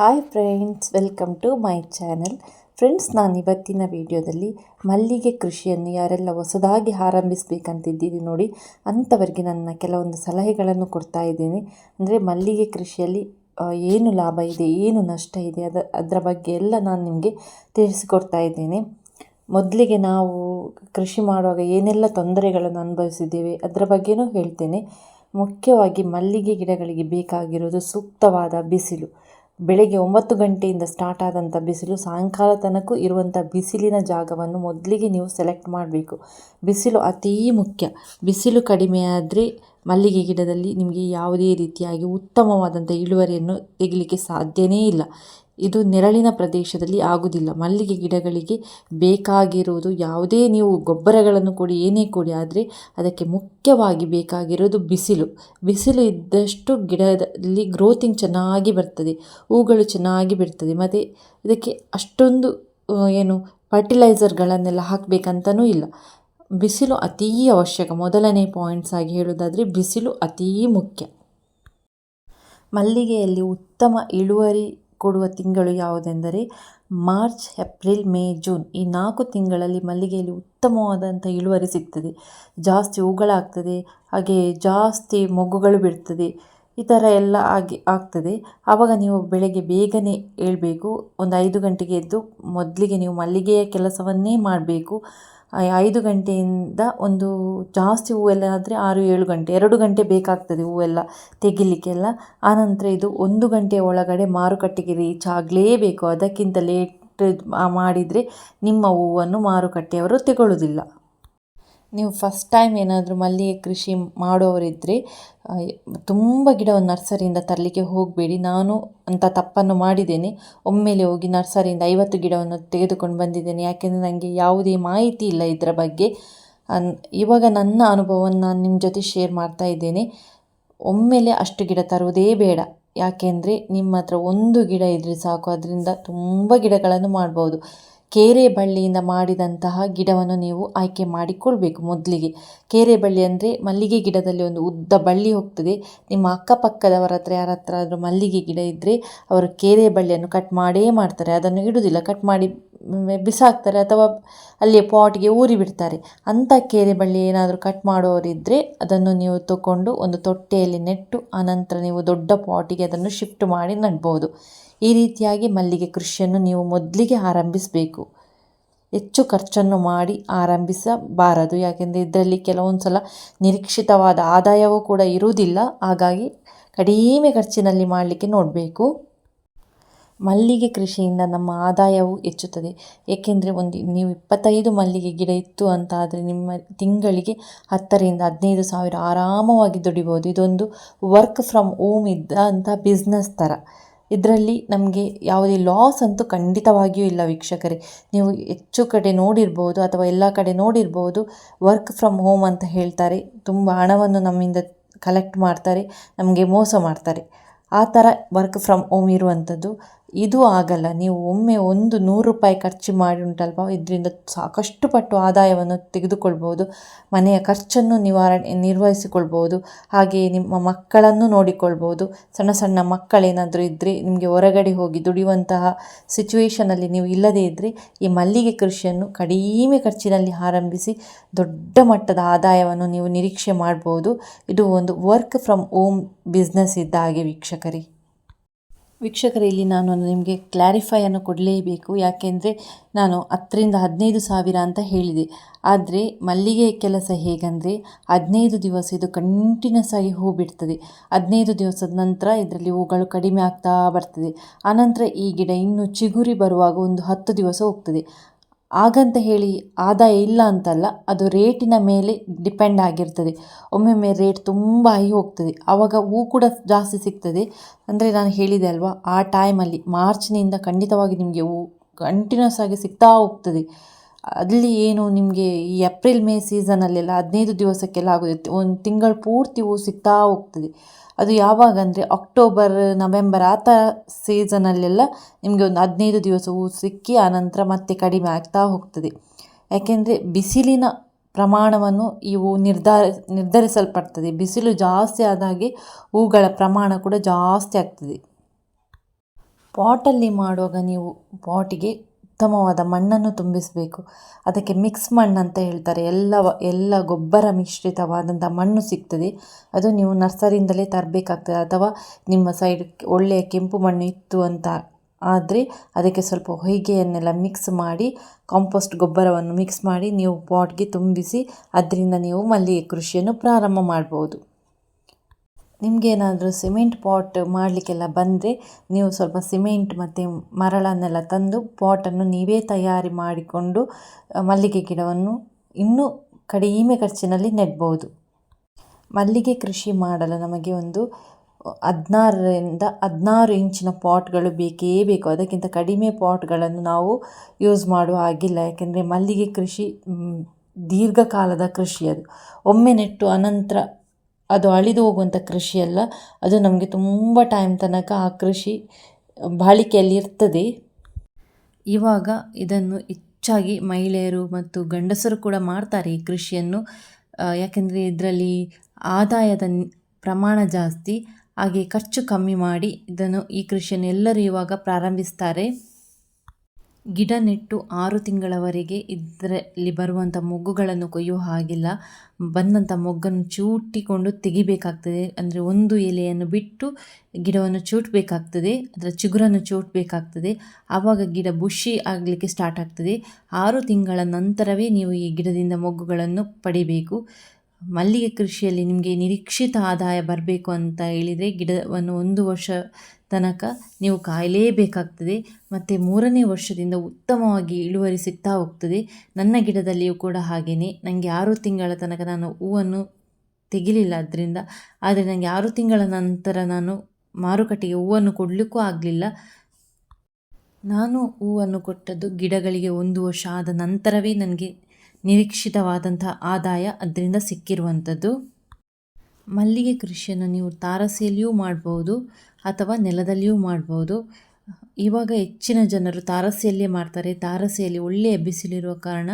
Hi friends welcome to my channel friends ನಾನು ಇವತ್ತಿನ ವಿಡಿಯೋದಲ್ಲಿ ಮಲ್ಲಿಗೆ ಕೃಷಿಯನ್ನು ಯಾರೆಲ್ಲ ಹೊಸದಾಗಿ ಆರಂಭಿಸಬೇಕಂತಿದ್ದೀರಿ ನೋಡಿ, ಅಂಥವರಿಗೆ ನನ್ನ ಕೆಲವೊಂದು ಸಲಹೆಗಳನ್ನು ಕೊಡ್ತಾ ಇದ್ದೀನಿ. ಅಂದರೆ ಮಲ್ಲಿಗೆ ಕೃಷಿಯಲ್ಲಿ ಏನು ಲಾಭ ಇದೆ, ಏನು ನಷ್ಟ ಇದೆ, ಅದ, ಅದರ ಬಗ್ಗೆ ಎಲ್ಲ ನಾನು ನಿಮಗೆ ತಿಳಿಸಿಕೊಡ್ತಾ ಇದ್ದೇನೆ. ಮೊದಲಿಗೆ ನಾವು ಕೃಷಿ ಮಾಡುವಾಗ ಏನೆಲ್ಲ ತೊಂದರೆಗಳನ್ನು ಅನುಭವಿಸಿದ್ದೇವೆ, ಅದರ ಬಗ್ಗೆನೂ ಹೇಳ್ತೇನೆ. ಮುಖ್ಯವಾಗಿ ಮಲ್ಲಿಗೆ ಗಿಡಗಳಿಗೆ ಬೇಕಾಗಿರೋದು ಸೂಕ್ತವಾದ ಬಿಸಿಲು. ಬೆಳಗ್ಗೆ ಒಂಬತ್ತು ಗಂಟೆಯಿಂದ ಸ್ಟಾರ್ಟ್ ಆದಂಥ ಬಿಸಿಲು ಸಾಯಂಕಾಲ ತನಕ ಇರುವಂಥ ಬಿಸಿಲಿನ ಜಾಗವನ್ನು ಮೊದಲಿಗೆ ನೀವು ಸೆಲೆಕ್ಟ್ ಮಾಡಬೇಕು. ಬಿಸಿಲು ಅತೀ ಮುಖ್ಯ. ಬಿಸಿಲು ಕಡಿಮೆ ಆದರೆ ಮಲ್ಲಿಗೆ ಗಿಡದಲ್ಲಿ ನಿಮಗೆ ಯಾವುದೇ ರೀತಿಯಾಗಿ ಉತ್ತಮವಾದಂಥ ಇಳುವರಿಯನ್ನು ತೆಗಿಲಿಕ್ಕೆ ಸಾಧ್ಯವೇ ಇಲ್ಲ. ಇದು ನೆರಳಿನ ಪ್ರದೇಶದಲ್ಲಿ ಆಗುವುದಿಲ್ಲ. ಮಲ್ಲಿಗೆ ಗಿಡಗಳಿಗೆ ಬೇಕಾಗಿರುವುದು ಯಾವುದೇ, ನೀವು ಗೊಬ್ಬರಗಳನ್ನು ಕೊಡಿ, ಏನೇ ಕೊಡಿ, ಆದರೆ ಅದಕ್ಕೆ ಮುಖ್ಯವಾಗಿ ಬೇಕಾಗಿರೋದು ಬಿಸಿಲು. ಬಿಸಿಲು ಇದ್ದಷ್ಟು ಗಿಡದಲ್ಲಿ ಗ್ರೋತಿಂಗ್ ಚೆನ್ನಾಗಿ ಬರ್ತದೆ, ಹೂಗಳು ಚೆನ್ನಾಗಿ ಬಿಡ್ತದೆ. ಮತ್ತು ಇದಕ್ಕೆ ಅಷ್ಟೊಂದು ಏನು ಫರ್ಟಿಲೈಸರ್ಗಳನ್ನೆಲ್ಲ ಹಾಕಬೇಕಂತನೂ ಇಲ್ಲ. ಬಿಸಿಲು ಅತೀ ಅವಶ್ಯಕ. ಮೊದಲನೇ ಪಾಯಿಂಟ್ಸ್ ಆಗಿ ಹೇಳೋದಾದರೆ ಬಿಸಿಲು ಅತೀ ಮುಖ್ಯ. ಮಲ್ಲಿಗೆಯಲ್ಲಿ ಉತ್ತಮ ಇಳುವರಿ ಕೊಡುವ ತಿಂಗಳು ಯಾವುದೆಂದರೆ ಮಾರ್ಚ್, ಏಪ್ರಿಲ್, ಮೇ, ಜೂನ್. ಈ ನಾಲ್ಕು ತಿಂಗಳಲ್ಲಿ ಮಲ್ಲಿಗೆಯಲ್ಲಿ ಉತ್ತಮವಾದಂಥ ಇಳುವರಿ ಸಿಗ್ತದೆ. ಜಾಸ್ತಿ ಹೂಗಳಾಗ್ತದೆ, ಹಾಗೆ ಜಾಸ್ತಿ ಮೊಗ್ಗುಗಳು ಬಿಡ್ತದೆ, ಈ ಥರ ಎಲ್ಲ ಆಗಿ, ಆಗ್ತದೆ. ಆವಾಗ ನೀವು ಬೆಳಗ್ಗೆ ಬೇಗನೆ ಏಳಬೇಕು, ಒಂದು ಐದು ಗಂಟೆಗೆ ಎದ್ದು ಮೊದಲಿಗೆ ನೀವು ಮಲ್ಲಿಗೆಯ ಕೆಲಸವನ್ನೇ ಮಾಡಬೇಕು. ಐದು ಗಂಟೆಯಿಂದ ಒಂದು ಜಾಸ್ತಿ ಹೂವೆಲ್ಲ ಆದರೆ ಆರು, ಏಳು ಗಂಟೆ, ಎರಡು ಗಂಟೆ ಬೇಕಾಗ್ತದೆ ಹೂವೆಲ್ಲ ತೆಗಿಲಿಕ್ಕೆಲ್ಲ. ಆನಂತರ ಇದು ಒಂದು ಗಂಟೆಯ ಒಳಗಡೆ ಮಾರುಕಟ್ಟೆಗೆ ರೀಚ್ ಆಗಲೇಬೇಕು. ಅದಕ್ಕಿಂತ ಲೇಟ್ ಮಾಡಿದರೆ ನಿಮ್ಮ ಹೂವನ್ನು ಮಾರುಕಟ್ಟೆಯವರು ತಗೊಳ್ಳೋದಿಲ್ಲ ನೀವು ಫಸ್ಟ್ ಟೈಮ್ ಏನಾದರೂ ಮಲ್ಲಿಗೆ ಕೃಷಿ ಮಾಡೋರಿದ್ದರೆ ತುಂಬ ಗಿಡವನ್ನು ನರ್ಸರಿಯಿಂದ ತರಲಿಕ್ಕೆ ಹೋಗಬೇಡಿ. ನಾನು ಅಂಥ ತಪ್ಪನ್ನು ಮಾಡಿದ್ದೇನೆ. ಒಮ್ಮೆಲೆ ಹೋಗಿ ನರ್ಸರಿಯಿಂದ ಐವತ್ತು ಗಿಡವನ್ನು ತೆಗೆದುಕೊಂಡು ಬಂದಿದ್ದೇನೆ. ಯಾಕೆಂದರೆ ನನಗೆ ಯಾವುದೇ ಮಾಹಿತಿ ಇಲ್ಲ ಇದರ ಬಗ್ಗೆ. ಇವಾಗ ನನ್ನ ಅನುಭವವನ್ನು ನಾನು ನಿಮ್ಮ ಜೊತೆ ಶೇರ್ ಮಾಡ್ತಾ ಇದ್ದೇನೆ. ಒಮ್ಮೆಲೆ ಅಷ್ಟು ಗಿಡ ತರುವುದೇ ಬೇಡ. ಯಾಕೆಂದರೆ ನಿಮ್ಮ ಹತ್ರ ಒಂದು ಗಿಡ ಇದ್ದರೆ ಸಾಕು. ಅದರಿಂದ ತುಂಬ ಗಿಡಗಳನ್ನು ಮಾಡ್ಬೋದು. ಕೇರೆ ಬಳ್ಳಿಯಿಂದ ಮಾಡಿದಂತಹ ಗಿಡವನ್ನು ನೀವು ಆಯ್ಕೆ ಮಾಡಿಕೊಳ್ಬೇಕು ಮೊದಲಿಗೆ. ಕೇರೆ ಬಳ್ಳಿ ಅಂದರೆ ಮಲ್ಲಿಗೆ ಗಿಡದಲ್ಲಿ ಒಂದು ಉದ್ದ ಬಳ್ಳಿ ಹೋಗ್ತದೆ. ನಿಮ್ಮ ಅಕ್ಕಪಕ್ಕದವರ ಹತ್ರ, ಯಾರ ಹತ್ರ ಆದರೂ ಮಲ್ಲಿಗೆ ಗಿಡ ಇದ್ದರೆ ಅವರು ಕೇರೆ ಬಳ್ಳಿಯನ್ನು ಕಟ್ ಮಾಡೇ ಮಾಡ್ತಾರೆ. ಅದನ್ನು ಇಡುವುದಿಲ್ಲ. ಕಟ್ ಮಾಡಿ ಬಿಸಾಕ್ತಾರೆ ಅಥವಾ ಅಲ್ಲಿಯ ಪಾಟ್ಗೆ ಊರಿ ಬಿಡ್ತಾರೆ. ಅಂಥ ಕೇರೆ ಬಳ್ಳಿ ಏನಾದರೂ ಕಟ್ ಮಾಡೋರಿದ್ದರೆ ಅದನ್ನು ನೀವು ತಗೊಂಡು ಒಂದು ತೊಟ್ಟೆಯಲ್ಲಿ ನೆಟ್ಟು, ಆನಂತರ ನೀವು ದೊಡ್ಡ ಪಾಟಿಗೆ ಅದನ್ನು ಶಿಫ್ಟ್ ಮಾಡಿ ನೆಡ್ಬೋದು. ಈ ರೀತಿಯಾಗಿ ಮಲ್ಲಿಗೆ ಕೃಷಿಯನ್ನು ನೀವು ಮೊದಲಿಗೆ ಆರಂಭಿಸಬೇಕು. ಹೆಚ್ಚು ಖರ್ಚನ್ನು ಮಾಡಿ ಆರಂಭಿಸಬಾರದು. ಯಾಕೆಂದರೆ ಇದರಲ್ಲಿ ಕೆಲವೊಂದು ಸಲ ನಿರೀಕ್ಷಿತವಾದ ಆದಾಯವೂ ಕೂಡ ಇರುವುದಿಲ್ಲ. ಹಾಗಾಗಿ ಕಡಿಮೆ ಖರ್ಚಿನಲ್ಲಿ ಮಾಡಲಿಕ್ಕೆ ನೋಡಬೇಕು. ಮಲ್ಲಿಗೆ ಕೃಷಿಯಿಂದ ನಮ್ಮ ಆದಾಯವು ಹೆಚ್ಚುತ್ತದೆ. ಏಕೆಂದರೆ ಒಂದು ನೀವು ಇಪ್ಪತ್ತೈದು ಮಲ್ಲಿಗೆ ಗಿಡ ಇತ್ತು ಅಂತ ಆದರೆ ನಿಮ್ಮ ತಿಂಗಳಿಗೆ ಹತ್ತರಿಂದ ಹದಿನೈದು ಸಾವಿರ ಆರಾಮವಾಗಿ ದುಡಿಬೋದು. ಇದೊಂದು ವರ್ಕ್ ಫ್ರಮ್ ಹೋಮ್ ಇದ್ದಂಥ ಬಿಸ್ನೆಸ್ ಥರ ಇದರಲ್ಲಿ ನಮಗೆ ಯಾವುದೇ ಲಾಸ್ ಅಂತೂ ಖಂಡಿತವಾಗಿಯೂ ಇಲ್ಲ ವೀಕ್ಷಕರೇ. ನೀವು ಹೆಚ್ಚು ಕಡೆ ನೋಡಿರ್ಬೋದು ಅಥವಾ ಎಲ್ಲ ಕಡೆ ನೋಡಿರ್ಬೋದು ವರ್ಕ್ ಫ್ರಮ್ ಹೋಮ್ ಅಂತ ಹೇಳ್ತಾರೆ. ತುಂಬ ಹಣವನ್ನು ನಮ್ಮಿಂದ ಕಲೆಕ್ಟ್ ಮಾಡ್ತಾರೆ, ನಮಗೆ ಮೋಸ ಮಾಡ್ತಾರೆ. ಆ ಥರ ವರ್ಕ್ ಫ್ರಮ್ ಹೋಮ್ ಇರುವಂಥದ್ದು. ಇದು ಆಗಲ್ಲ. ನೀವು ಒಮ್ಮೆ ಒಂದು ನೂರು ರೂಪಾಯಿ ಖರ್ಚು ಮಾಡಿ ಉಂಟಲ್ವ? ಇದರಿಂದ ಸಾಕಷ್ಟು ಪಟ್ಟು ಆದಾಯವನ್ನು ತೆಗೆದುಕೊಳ್ಬೋದು ಮನೆಯ ಖರ್ಚನ್ನು ನಿವಾರಣೆ ನಿರ್ವಹಿಸಿಕೊಳ್ಬೋದು ಹಾಗೆಯೇ ನಿಮ್ಮ ಮಕ್ಕಳನ್ನು ನೋಡಿಕೊಳ್ಬೋದು ಸಣ್ಣ ಸಣ್ಣ ಮಕ್ಕಳೇನಾದರೂ ಇದ್ದರೆ ನಿಮಗೆ ಹೊರಗಡೆ ಹೋಗಿ ದುಡಿಯುವಂತಹ ಸಿಚುವೇಷನಲ್ಲಿ ನೀವು ಇಲ್ಲದೇ ಇದ್ದರೆ ಈ ಮಲ್ಲಿಗೆ ಕೃಷಿಯನ್ನು ಕಡಿಮೆ ಖರ್ಚಿನಲ್ಲಿ ಆರಂಭಿಸಿ ದೊಡ್ಡ ಮಟ್ಟದ ಆದಾಯವನ್ನು ನೀವು ನಿರೀಕ್ಷೆ ಮಾಡ್ಬೋದು ಇದು ಒಂದು ವರ್ಕ್ ಫ್ರಮ್ ಹೋಮ್ ಬಿಸ್ನೆಸ್ ಇದ್ದ ಹಾಗೆ ವೀಕ್ಷಕರೇ. ವೀಕ್ಷಕರೇ, ಇಲ್ಲಿ ನಾನು ನಿಮಗೆ ಕ್ಲಾರಿಫೈಯನ್ನು ಕೊಡಲೇಬೇಕು. ಯಾಕೆಂದರೆ ನಾನು ಹತ್ತರಿಂದ ಹದಿನೈದು ಸಾವಿರ ಅಂತ ಹೇಳಿದೆ. ಆದರೆ ಮಲ್ಲಿಗೆ ಕೆಲಸ ಹೇಗೆಂದರೆ ಹದಿನೈದು ದಿವಸ ಇದು ಕಂಟಿನ್ಯೂಸ್ ಆಗಿ ಹೂ ಬಿಡ್ತದೆ ಹದಿನೈದು ದಿವಸದ ನಂತರ ಇದರಲ್ಲಿ ಹೂಗಳು ಕಡಿಮೆ ಆಗ್ತಾ ಬರ್ತದೆ. ಆನಂತರ ಈ ಗಿಡ ಇನ್ನೂ ಚಿಗುರಿ ಬರುವಾಗ ಒಂದು ಹತ್ತು ದಿವಸ ಹೋಗ್ತದೆ. ಹಾಗಂತ ಹೇಳಿ ಆದಾಯ ಇಲ್ಲ ಅಂತಲ್ಲ, ಅದು ರೇಟಿನ ಮೇಲೆ ಡಿಪೆಂಡ್ ಆಗಿರ್ತದೆ. ಒಮ್ಮೊಮ್ಮೆ ರೇಟ್ ತುಂಬ ಹೈ ಹೋಗ್ತದೆ. ಆವಾಗ ಹೂ ಕೂಡ ಜಾಸ್ತಿ ಸಿಗ್ತದೆ. ಅಂದರೆ ನಾನು ಹೇಳಿದೆ ಅಲ್ವಾ, ಆ ಟೈಮಲ್ಲಿ ಮಾರ್ಚ್ನಿಂದ ಖಂಡಿತವಾಗಿ ನಿಮಗೆ ಹೂ ಕಂಟಿನ್ಯೂಸ್ ಆಗಿ ಸಿಗ್ತಾ ಹೋಗ್ತದೆ. ಅಲ್ಲಿ ಏನು ನಿಮಗೆ ಈ ಏಪ್ರಿಲ್ ಮೇ ಸೀಸನಲ್ಲೆಲ್ಲ ಹದಿನೈದು ದಿವಸಕ್ಕೆಲ್ಲ ಆಗೋದಿತ್ತು ಒಂದು ತಿಂಗಳು ಪೂರ್ತಿ ಹೂ ಸಿಗ್ತಾ ಹೋಗ್ತದೆ. ಅದು ಯಾವಾಗ ಅಂದರೆ ಅಕ್ಟೋಬರ್ ನವೆಂಬರ್ ಆ ಥರ ಸೀಸನಲ್ಲೆಲ್ಲ ನಿಮಗೆ ಒಂದು ಹದಿನೈದು ದಿವಸ ಹೂ ಸಿಕ್ಕಿ ಆನಂತರ ಮತ್ತೆ ಕಡಿಮೆ ಆಗ್ತಾ ಹೋಗ್ತದೆ. ಯಾಕೆಂದರೆ ಬಿಸಿಲಿನ ಪ್ರಮಾಣವನ್ನು ಇವು ನಿರ್ಧಾರ ನಿರ್ಧರಿಸಲ್ಪಡ್ತದೆ. ಬಿಸಿಲು ಜಾಸ್ತಿ ಆದಾಗೆ ಹೂಗಳ ಪ್ರಮಾಣ ಕೂಡ ಜಾಸ್ತಿ ಆಗ್ತದೆ. ಪಾಟಲ್ಲಿ ಮಾಡುವಾಗ ನೀವು ಪಾಟಿಗೆ ಉತ್ತಮವಾದ ಮಣ್ಣನ್ನು ತುಂಬಿಸಬೇಕು. ಅದಕ್ಕೆ ಮಿಕ್ಸ್ ಮಣ್ಣು ಅಂತ ಹೇಳ್ತಾರೆ. ಎಲ್ಲ ಎಲ್ಲ ಗೊಬ್ಬರ ಮಿಶ್ರಿತವಾದಂಥ ಮಣ್ಣು ಸಿಗ್ತದೆ. ಅದು ನೀವು ನರ್ಸರಿಯಿಂದಲೇ ತರಬೇಕಾಗ್ತದೆ. ಅಥವಾ ನಿಮ್ಮ ಸೈಡ್ ಒಳ್ಳೆಯ ಕೆಂಪು ಮಣ್ಣು ಇತ್ತು ಅಂತ ಆದರೆ ಅದಕ್ಕೆ ಸ್ವಲ್ಪ ಹೊಯ್ಗೆಯನ್ನೆಲ್ಲ ಮಿಕ್ಸ್ ಮಾಡಿ, ಕಾಂಪೋಸ್ಟ್ ಗೊಬ್ಬರವನ್ನು ಮಿಕ್ಸ್ ಮಾಡಿ ನೀವು ಪಾಟ್ಗೆ ತುಂಬಿಸಿ, ಅದರಿಂದ ನೀವು ಮಲ್ಲಿಗೆ ಕೃಷಿಯನ್ನು ಪ್ರಾರಂಭ ಮಾಡ್ಬೋದು. ನಿಮಗೇನಾದರೂ ಸಿಮೆಂಟ್ ಪಾಟ್ ಮಾಡಲಿಕ್ಕೆಲ್ಲ ಬಂದರೆ ನೀವು ಸ್ವಲ್ಪ ಸಿಮೆಂಟ್ ಮತ್ತು ಮರಳನ್ನೆಲ್ಲ ತಂದು ಪಾಟನ್ನು ನೀವೇ ತಯಾರಿ ಮಾಡಿಕೊಂಡು ಮಲ್ಲಿಗೆ ಗಿಡವನ್ನು ಇನ್ನೂ ಕಡಿಮೆ ಖರ್ಚಿನಲ್ಲಿ ನೆಡ್ಬೋದು. ಮಲ್ಲಿಗೆ ಕೃಷಿ ಮಾಡಲು ನಮಗೆ ಒಂದು ಹದಿನಾರರಿಂದ ಹದಿನಾರು ಇಂಚಿನ ಪಾಟ್ಗಳು ಬೇಕೇ ಬೇಕು. ಅದಕ್ಕಿಂತ ಕಡಿಮೆ ಪಾಟ್ಗಳನ್ನು ನಾವು ಯೂಸ್ ಮಾಡುವ ಹಾಗಿಲ್ಲ. ಯಾಕೆಂದರೆ ಮಲ್ಲಿಗೆ ಕೃಷಿ ದೀರ್ಘಕಾಲದ ಕೃಷಿ ಅದು. ಒಮ್ಮೆ ನೆಟ್ಟು ಅನಂತರ ಅದು ಅಳಿದು ಹೋಗುವಂಥ ಕೃಷಿಯಲ್ಲ ಅದು ನಮಗೆ ತುಂಬ ಟೈಮ್ ತನಕ ಆ ಕೃಷಿ ಬಾಳಿಕೆಯಲ್ಲಿ ಇರ್ತದೆ. ಇವಾಗ ಇದನ್ನು ಹೆಚ್ಚಾಗಿ ಮಹಿಳೆಯರು ಮತ್ತು ಗಂಡಸರು ಕೂಡ ಮಾಡ್ತಾರೆ ಈ ಕೃಷಿಯನ್ನು. ಯಾಕೆಂದರೆ ಇದರಲ್ಲಿ ಆದಾಯದ ಪ್ರಮಾಣ ಜಾಸ್ತಿ, ಹಾಗೆ ಖರ್ಚು ಕಮ್ಮಿ ಮಾಡಿ ಇದನ್ನು ಈ ಕೃಷಿಯನ್ನು ಎಲ್ಲರೂ ಇವಾಗ ಪ್ರಾರಂಭಿಸ್ತಾರೆ. ಗಿಡ ನೆಟ್ಟು ಆರು ತಿಂಗಳವರೆಗೆ ಇದರಲ್ಲಿ ಬರುವಂಥ ಮೊಗ್ಗುಗಳನ್ನು ಕೊಯ್ಯೋ ಹಾಗಿಲ್ಲ. ಬಂದಂಥ ಮೊಗ್ಗನ್ನು ಚೂಟಿಕೊಂಡು ತೆಗಿಬೇಕಾಗ್ತದೆ. ಅಂದರೆ ಒಂದು ಎಲೆಯನ್ನು ಬಿಟ್ಟು ಗಿಡವನ್ನು ಚೂಟಬೇಕಾಗ್ತದೆ. ಅದರ ಚಿಗುರನ್ನು ಚೂಟಬೇಕಾಗ್ತದೆ. ಆವಾಗ ಗಿಡ ಬುಷಿ ಆಗಲಿಕ್ಕೆ ಸ್ಟಾರ್ಟ್ ಆಗ್ತದೆ. ಆರು ತಿಂಗಳ ನಂತರವೇ ನೀವು ಈ ಗಿಡದಿಂದ ಮೊಗ್ಗುಗಳನ್ನು ಪಡಿಬೇಕು. ಮಲ್ಲಿಗೆ ಕೃಷಿಯಲ್ಲಿ ನಿಮಗೆ ನಿರೀಕ್ಷಿತ ಆದಾಯ ಬರಬೇಕು ಅಂತ ಹೇಳಿದರೆ ಗಿಡವನ್ನು ಒಂದು ವರ್ಷ ತನಕ ನೀವು ಕಾಯಲೇಬೇಕಾಗ್ತದೆ ಮತ್ತು ಮೂರನೇ ವರ್ಷದಿಂದ ಉತ್ತಮವಾಗಿ ಇಳುವರಿ ಸಿಗ್ತಾ ಹೋಗ್ತದೆ. ನನ್ನ ಗಿಡದಲ್ಲಿಯೂ ಕೂಡ ಹಾಗೆಯೇ ನನಗೆ ಆರು ತಿಂಗಳ ತನಕ ನಾನು ಹೂವನ್ನು ತೆಗಿಲಿಲ್ಲ ಅದರಿಂದ ಆದರೆ ನನಗೆ ಆರು ತಿಂಗಳ ನಂತರ ನಾನು ಮಾರುಕಟ್ಟೆಗೆ ಹೂವನ್ನು ಕೊಡಲಿಕ್ಕೂ ಆಗಲಿಲ್ಲ. ನಾನು ಹೂವನ್ನು ಕೊಟ್ಟದ್ದು ಗಿಡಗಳಿಗೆ ಒಂದು ವರ್ಷ ಆದ ನಂತರವೇ ನನಗೆ ನಿರೀಕ್ಷಿತವಾದಂಥ ಆದಾಯ ಅದರಿಂದ ಸಿಕ್ಕಿರುವಂಥದ್ದು. ಮಲ್ಲಿಗೆ ಕೃಷಿಯನ್ನು ನೀವು ತಾರಸಿಯಲ್ಲಿಯೂ ಮಾಡ್ಬೋದು ಅಥವಾ ನೆಲದಲ್ಲಿಯೂ ಮಾಡ್ಬೋದು. ಇವಾಗ ಹೆಚ್ಚಿನ ಜನರು ತಾರಸಿಯಲ್ಲೇ ಮಾಡ್ತಾರೆ. ತಾರಸಿಯಲ್ಲಿ ಒಳ್ಳೆಯ ಬಿಸಿಲಿರುವ ಕಾರಣ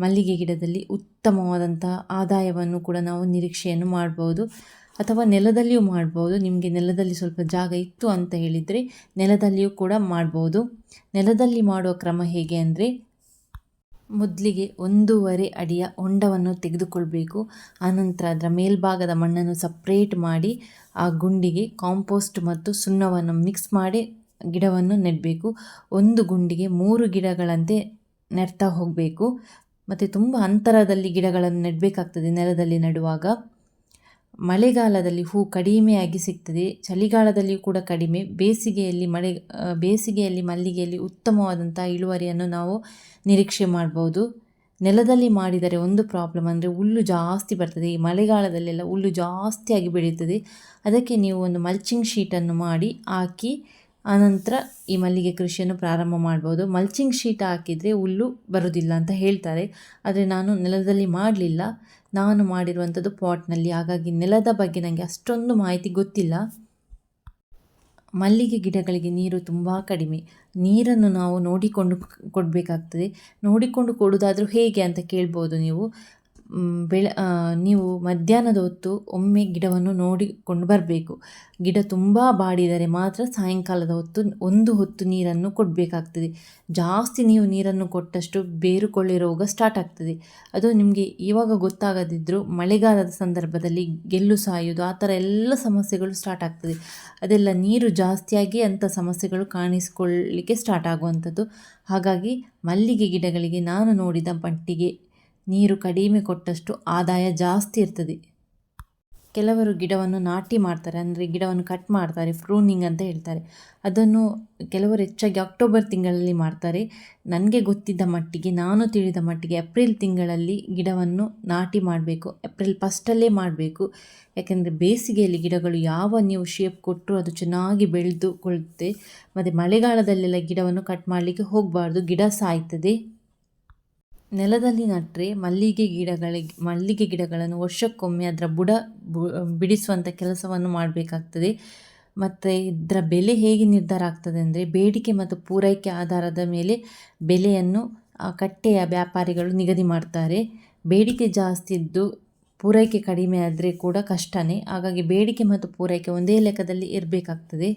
ಮಲ್ಲಿಗೆ ಗಿಡದಲ್ಲಿ ಉತ್ತಮವಾದಂತಹ ಆದಾಯವನ್ನು ಕೂಡ ನಾವು ನಿರೀಕ್ಷೆಯನ್ನು ಮಾಡ್ಬೋದು. ಅಥವಾ ನೆಲದಲ್ಲಿಯೂ ಮಾಡ್ಬೋದು. ನಿಮಗೆ ನೆಲದಲ್ಲಿ ಸ್ವಲ್ಪ ಜಾಗ ಇತ್ತು ಅಂತ ಹೇಳಿದರೆ ನೆಲದಲ್ಲಿಯೂ ಕೂಡ ಮಾಡ್ಬೋದು. ನೆಲದಲ್ಲಿ ಮಾಡುವ ಕ್ರಮ ಹೇಗೆ ಅಂದರೆ ಮೊದಲಿಗೆ ಒಂದೂವರೆ ಅಡಿಯ ಹೊಂಡವನ್ನು ತೆಗೆದುಕೊಳ್ಬೇಕು. ಆನಂತರ ಅದರ ಮೇಲ್ಭಾಗದ ಮಣ್ಣನ್ನು ಸಪ್ರೇಟ್ ಮಾಡಿ ಆ ಗುಂಡಿಗೆ ಕಾಂಪೋಸ್ಟ್ ಮತ್ತು ಸುಣ್ಣವನ್ನು ಮಿಕ್ಸ್ ಮಾಡಿ ಗಿಡವನ್ನು ನೆಡಬೇಕು. ಒಂದು ಗುಂಡಿಗೆ ಮೂರು ಗಿಡಗಳಂತೆ ನೆಡ್ತಾ ಹೋಗಬೇಕು. ಮತ್ತು ತುಂಬ ಅಂತರದಲ್ಲಿ ಗಿಡಗಳನ್ನು ನೆಡಬೇಕಾಗ್ತದೆ ನೆಲದಲ್ಲಿ ನೆಡುವಾಗ. ಮಳೆಗಾಲದಲ್ಲಿ ಹೂ ಕಡಿಮೆಯಾಗಿ ಸಿಗ್ತದೆ. ಚಳಿಗಾಲದಲ್ಲಿಯೂ ಕೂಡ ಕಡಿಮೆ. ಬೇಸಿಗೆಯಲ್ಲಿ ಮಳೆ ಬೇಸಿಗೆಯಲ್ಲಿ ಮಲ್ಲಿಗೆಯಲ್ಲಿ ಉತ್ತಮವಾದಂಥ ಇಳುವರಿಯನ್ನು ನಾವು ನಿರೀಕ್ಷೆ ಮಾಡ್ಬೋದು. ನೆಲದಲ್ಲಿ ಮಾಡಿದರೆ ಒಂದು ಪ್ರಾಬ್ಲಮ್ ಅಂದರೆ ಹುಲ್ಲು ಜಾಸ್ತಿ ಬರ್ತದೆ. ಈ ಮಳೆಗಾಲದಲ್ಲೆಲ್ಲ ಹುಲ್ಲು ಜಾಸ್ತಿಯಾಗಿ ಬೆಳೀತದೆ. ಅದಕ್ಕೆ ನೀವು ಒಂದು ಮಲ್ಚಿಂಗ್ ಶೀಟನ್ನು ಮಾಡಿ ಹಾಕಿ ಆನಂತರ ಈ ಮಲ್ಲಿಗೆ ಕೃಷಿಯನ್ನು ಪ್ರಾರಂಭ ಮಾಡ್ಬೋದು. ಮಲ್ಚಿಂಗ್ ಶೀಟ್ ಹಾಕಿದರೆ ಹುಲ್ಲು ಬರೋದಿಲ್ಲ ಅಂತ ಹೇಳ್ತಾರೆ. ಆದರೆ ನಾನು ನೆಲದಲ್ಲಿ ಮಾಡಲಿಲ್ಲ. ನಾನು ಮಾಡಿರುವಂಥದ್ದು ಪಾಟ್ನಲ್ಲಿ. ಹಾಗಾಗಿ ನೆಲದ ಬಗ್ಗೆ ನನಗೆ ಅಷ್ಟೊಂದು ಮಾಹಿತಿ ಗೊತ್ತಿಲ್ಲ. ಮಲ್ಲಿಗೆ ಗಿಡಗಳಿಗೆ ನೀರು ತುಂಬ ಕಡಿಮೆ. ನೀರನ್ನು ನಾವು ನೋಡಿಕೊಂಡು ಕೊಡಬೇಕಾಗ್ತದೆ. ನೋಡಿಕೊಂಡು ಕೊಡುವುದಾದರೂ ಹೇಗೆ ಅಂತ ಕೇಳ್ಬೋದು ನೀವು. ಬೆಳ ನೀವು ಮಧ್ಯಾಹ್ನದ ಹೊತ್ತು ಒಮ್ಮೆ ಗಿಡವನ್ನು ನೋಡಿಕೊಂಡು ಬರಬೇಕು. ಗಿಡ ತುಂಬ ಬಾಡಿದರೆ ಮಾತ್ರ ಸಾಯಂಕಾಲದ ಹೊತ್ತು ಒಂದು ಹೊತ್ತು ನೀರನ್ನು ಕೊಡಬೇಕಾಗ್ತದೆ. ಜಾಸ್ತಿ ನೀವು ನೀರನ್ನು ಕೊಟ್ಟಷ್ಟು ಬೇರುಕೊಳ್ಳೆ ರೋಗ ಸ್ಟಾರ್ಟ್ ಆಗ್ತದೆ. ಅದು ನಿಮಗೆ ಇವಾಗ ಗೊತ್ತಾಗದಿದ್ದರೂ ಮಳೆಗಾಲದ ಸಂದರ್ಭದಲ್ಲಿ ಗೆಲ್ಲು ಸಾಯೋದು ಆ ಥರ ಎಲ್ಲ ಸಮಸ್ಯೆಗಳು ಸ್ಟಾರ್ಟ್ ಆಗ್ತದೆ. ಅದೆಲ್ಲ ನೀರು ಜಾಸ್ತಿಯಾಗಿ ಅಂಥ ಸಮಸ್ಯೆಗಳು ಕಾಣಿಸಿಕೊಳ್ಳಲಿಕ್ಕೆ ಸ್ಟಾರ್ಟ್ ಆಗುವಂಥದ್ದು. ಹಾಗಾಗಿ ಮಲ್ಲಿಗೆ ಗಿಡಗಳಿಗೆ ನಾನು ನೋಡಿದ ಮಟ್ಟಿಗೆ ನೀರು ಕಡಿಮೆ ಕೊಟ್ಟಷ್ಟು ಆದಾಯ ಜಾಸ್ತಿ ಇರ್ತದೆ. ಕೆಲವರು ಗಿಡವನ್ನು ನಾಟಿ ಮಾಡ್ತಾರೆ, ಅಂದರೆ ಗಿಡವನ್ನು ಕಟ್ ಮಾಡ್ತಾರೆ ಫ್ರೂನಿಂಗ್ ಅಂತ ಹೇಳ್ತಾರೆ. ಅದನ್ನು ಕೆಲವರು ಹೆಚ್ಚಾಗಿ ಅಕ್ಟೋಬರ್ ತಿಂಗಳಲ್ಲಿ ಮಾಡ್ತಾರೆ. ನನಗೆ ಗೊತ್ತಿದ್ದ ಮಟ್ಟಿಗೆ, ನಾನು ತಿಳಿದ ಮಟ್ಟಿಗೆ ಏಪ್ರಿಲ್ ತಿಂಗಳಲ್ಲಿ ಗಿಡವನ್ನು ನಾಟಿ ಮಾಡಬೇಕು. ಏಪ್ರಿಲ್ ಫಸ್ಟಲ್ಲೇ ಮಾಡಬೇಕು. ಯಾಕೆಂದರೆ ಬೇಸಿಗೆಯಲ್ಲಿ ಗಿಡಗಳು ಯಾವ ನೀವು ಶೇಪ್ ಕೊಟ್ಟರು ಅದು ಚೆನ್ನಾಗಿ ಬೆಳೆದುಕೊಳ್ಳುತ್ತೆ. ಮತ್ತು ಮಳೆಗಾಲದಲ್ಲೆಲ್ಲ ಗಿಡವನ್ನು ಕಟ್ ಮಾಡಲಿಕ್ಕೆ ಹೋಗಬಾರ್ದು. ಗಿಡ ಸಾಯ್ತದೆ. ನೆಲದಲ್ಲಿ ನೆಟ್ಟರೆ ಮಲ್ಲಿಗೆ ಗಿಡಗಳಿಗೆ, ಮಲ್ಲಿಗೆ ಗಿಡಗಳನ್ನು ವರ್ಷಕ್ಕೊಮ್ಮೆ ಅದರ ಬುಡ ಬಿಡಿಸುವಂಥ ಕೆಲಸವನ್ನು ಮಾಡಬೇಕಾಗ್ತದೆ. ಮತ್ತು ಇದರ ಬೆಲೆ ಹೇಗೆ ನಿರ್ಧಾರ ಆಗ್ತದೆ ಅಂದರೆ ಬೇಡಿಕೆ ಮತ್ತು ಪೂರೈಕೆ ಆಧಾರದ ಮೇಲೆ ಬೆಲೆಯನ್ನು ಕಟ್ಟೆಯ ವ್ಯಾಪಾರಿಗಳು ನಿಗದಿ ಮಾಡ್ತಾರೆ. ಬೇಡಿಕೆ ಜಾಸ್ತಿ ಇದ್ದು ಪೂರೈಕೆ ಕಡಿಮೆ ಆದರೆ ಕೂಡ ಕಷ್ಟನೇ. ಹಾಗಾಗಿ ಬೇಡಿಕೆ ಮತ್ತು ಪೂರೈಕೆ ಒಂದೇ ಲೆಕ್ಕದಲ್ಲಿ ಇರಬೇಕಾಗ್ತದೆ.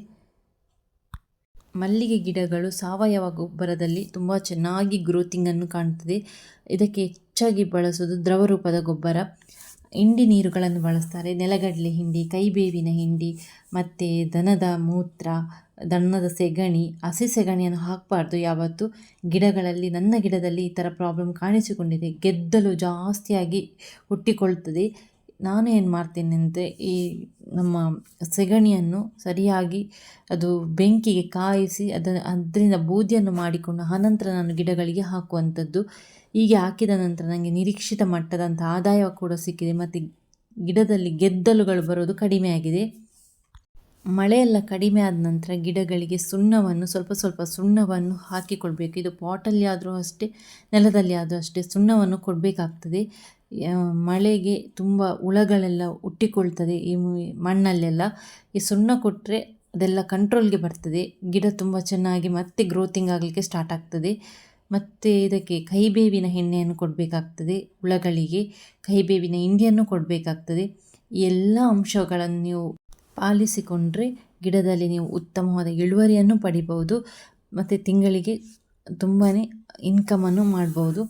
ಮಲ್ಲಿಗೆ ಗಿಡಗಳು ಸಾವಯವ ಗೊಬ್ಬರದಲ್ಲಿ ತುಂಬ ಚೆನ್ನಾಗಿ ಗ್ರೋತಿಂಗನ್ನು ಕಾಣ್ತದೆ. ಇದಕ್ಕೆ ಹೆಚ್ಚಾಗಿ ಬಳಸೋದು ದ್ರವ ರೂಪದ ಗೊಬ್ಬರ. ಹಿಂಡಿ ನೀರುಗಳನ್ನು ಬಳಸ್ತಾರೆ. ನೆಲಗಡಲೆ ಹಿಂಡಿ, ಕೈಬೇವಿನ ಹಿಂಡಿ, ಮತ್ತು ದನದ ಮೂತ್ರ, ದನದ ಸೆಗಣಿ, ಹಸಿ ಸೆಗಣಿಯನ್ನು ಹಾಕಬಾರ್ದು ಯಾವತ್ತು. ಗಿಡಗಳಲ್ಲಿ, ನನ್ನ ಗಿಡದಲ್ಲಿ ಈ ಥರ ಪ್ರಾಬ್ಲಮ್ ಕಾಣಿಸಿಕೊಂಡಿದೆ. ಗೆದ್ದಲು ಜಾಸ್ತಿಯಾಗಿ ಹುಟ್ಟಿಕೊಳ್ತದೆ. ನಾನು ಏನು ಮಾಡ್ತೀನಿ ಅಂದರೆ ಈ ನಮ್ಮ ಸೆಗಣಿಯನ್ನು ಸರಿಯಾಗಿ ಅದು ಬೆಂಕಿಗೆ ಕಾಯಿಸಿ ಅದನ್ನು ಅದರಿಂದ ಬೂದಿಯನ್ನು ಮಾಡಿಕೊಂಡು ಆನಂತರ ನಾನು ಗಿಡಗಳಿಗೆ ಹಾಕುವಂಥದ್ದು. ಹೀಗೆ ಹಾಕಿದ ನಂತರ ನನಗೆ ನಿರೀಕ್ಷಿತ ಮಟ್ಟದಂಥ ಆದಾಯ ಕೂಡ ಸಿಕ್ಕಿದೆ. ಮತ್ತು ಗಿಡದಲ್ಲಿ ಗೆದ್ದಲುಗಳು ಬರೋದು ಕಡಿಮೆ ಆಗಿದೆ. ಮಳೆಯೆಲ್ಲ ಕಡಿಮೆ ಆದ ನಂತರ ಗಿಡಗಳಿಗೆ ಸುಣ್ಣವನ್ನು, ಸ್ವಲ್ಪ ಸ್ವಲ್ಪ ಸುಣ್ಣವನ್ನು ಹಾಕಿಕೊಳ್ಬೇಕು. ಇದು ಪಾಟಲ್ಲಿ ಆದರೂ ಅಷ್ಟೇ, ನೆಲದಲ್ಲಿ ಆದರೂ ಅಷ್ಟೇ ಸುಣ್ಣವನ್ನು ಕೊಡಬೇಕಾಗ್ತದೆ. ಮಳೆಗೆ ತುಂಬ ಹುಳಗಳೆಲ್ಲ ಹುಟ್ಟಿಕೊಳ್ತದೆ ಈ ಮಣ್ಣಲ್ಲೆಲ್ಲ. ಈ ಸುಣ್ಣ ಕೊಟ್ಟರೆ ಅದೆಲ್ಲ ಕಂಟ್ರೋಲ್ಗೆ ಬರ್ತದೆ. ಗಿಡ ತುಂಬ ಚೆನ್ನಾಗಿ ಮತ್ತೆ ಗ್ರೋತಿಂಗ್ ಆಗಲಿಕ್ಕೆ ಸ್ಟಾರ್ಟ್ ಆಗ್ತದೆ. ಮತ್ತು ಇದಕ್ಕೆ ಕೈಬೇವಿನ ಎಣ್ಣೆಯನ್ನು ಕೊಡಬೇಕಾಗ್ತದೆ ಹುಳಗಳಿಗೆ. ಕೈಬೇವಿನ ಹಿಂಡಿಯನ್ನು ಕೊಡಬೇಕಾಗ್ತದೆ. ಎಲ್ಲ ಅಂಶಗಳನ್ನು ನೀವು ಪಾಲಿಸಿಕೊಂಡ್ರೆ ಗಿಡದಲ್ಲಿ ನೀವು ಉತ್ತಮವಾದ ಇಳುವರಿಯನ್ನು ಪಡಿಬೋದು ಮತ್ತು ತಿಂಗಳಿಗೆ ತುಂಬಾ ಇನ್ಕಮನ್ನು ಮಾಡ್ಬೋದು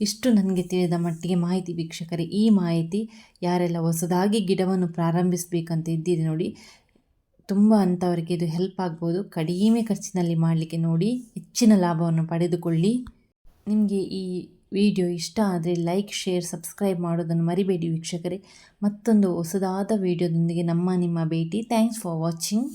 ಇಷ್ಟು ನನಗೆ ತಿಳಿದ ಮಟ್ಟಿಗೆ ಮಾಹಿತಿ ವೀಕ್ಷಕರೇ, ಈ ಮಾಹಿತಿ ಯಾರೆಲ್ಲ ಹೊಸದಾಗಿ ಗಿಡವನ್ನು ಪ್ರಾರಂಭಿಸಬೇಕಂತ ಇದ್ದೀರಿ ನೋಡಿ, ತುಂಬ ಅಂಥವರಿಗೆ ಇದು ಹೆಲ್ಪ್ ಆಗ್ಬೋದು. ಕಡಿಮೆ ಖರ್ಚಿನಲ್ಲಿ ಮಾಡಲಿಕ್ಕೆ ನೋಡಿ, ಹೆಚ್ಚಿನ ಲಾಭವನ್ನು ಪಡೆದುಕೊಳ್ಳಿ. ನಿಮಗೆ ಈ ವಿಡಿಯೋ ಇಷ್ಟ ಆದರೆ ಲೈಕ್ ಶೇರ್ ಸಬ್ಸ್ಕ್ರೈಬ್ ಮಾಡೋದನ್ನು ಮರಿಬೇಡಿ ವೀಕ್ಷಕರೇ. ಮತ್ತೊಂದು ಹೊಸದಾದ ವಿಡಿಯೋದೊಂದಿಗೆ ನಮ್ಮ ನಿಮ್ಮ ಭೇಟಿ. Thanks for watching